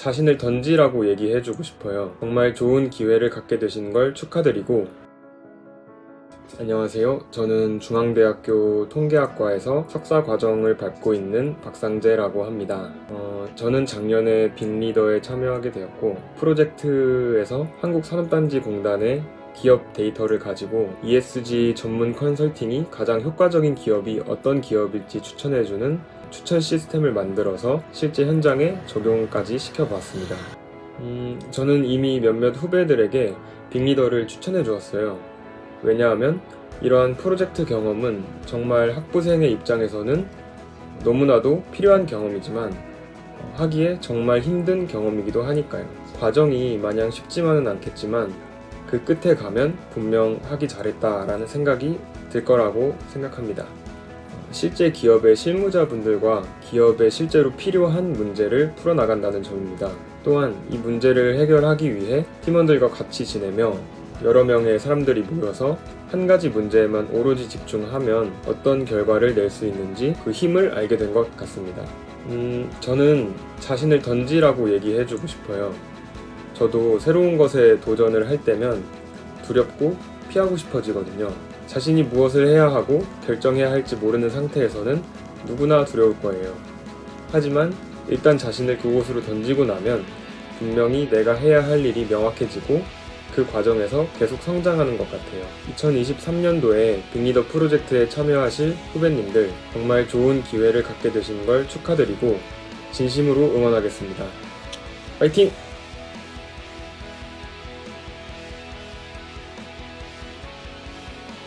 자신을 던지라고 얘기해주고 싶어요. 정말 좋은 기회를 갖게 되신 걸 축하드리고, 안녕하세요. 저는 중앙대학교 통계학과에서 석사 과정을 밟고 있는 박상재라고 합니다. 어, 저는 작년에 빅리더에 참여하게 되었고, 프로젝트에서 한국산업단지공단의 기업 데이터를 가지고 ESG 전문 컨설팅이 가장 효과적인 기업이 어떤 기업일지 추천해주는 추천 시스템을 만들어서 실제 현장에 적용까지 시켜봤습니다. 음, 저는 이미 몇몇 후배들에게 빅리더를 추천해 주었어요. 왜냐하면 이러한 프로젝트 경험은 정말 학부생의 입장에서는 너무나도 필요한 경험이지만 어, 하기에 정말 힘든 경험이기도 하니까요. 과정이 마냥 쉽지만은 않겠지만 그 끝에 가면 분명 하기 잘했다라는 생각이 들 거라고 생각합니다. 실제 기업의 실무자분들과 기업에 실제로 필요한 문제를 풀어나간다는 점입니다. 또한 이 문제를 해결하기 위해 팀원들과 같이 지내며 여러 명의 사람들이 모여서 한 가지 문제에만 오로지 집중하면 어떤 결과를 낼 수 있는지 그 힘을 알게 된 것 같습니다. 음, 저는 자신을 던지라고 얘기해주고 싶어요. 저도 새로운 것에 도전을 할 때면 두렵고 피하고 싶어지거든요. 자신이 무엇을 해야 하고 결정해야 할지 모르는 상태에서는 누구나 두려울 거예요. 하지만 일단 자신을 그곳으로 던지고 나면 분명히 내가 해야 할 일이 명확해지고 그 과정에서 계속 성장하는 것 같아요. 2023년도에 빅리더 프로젝트에 참여하실 후배님들 정말 좋은 기회를 갖게 되신 걸 축하드리고 진심으로 응원하겠습니다. 파이팅!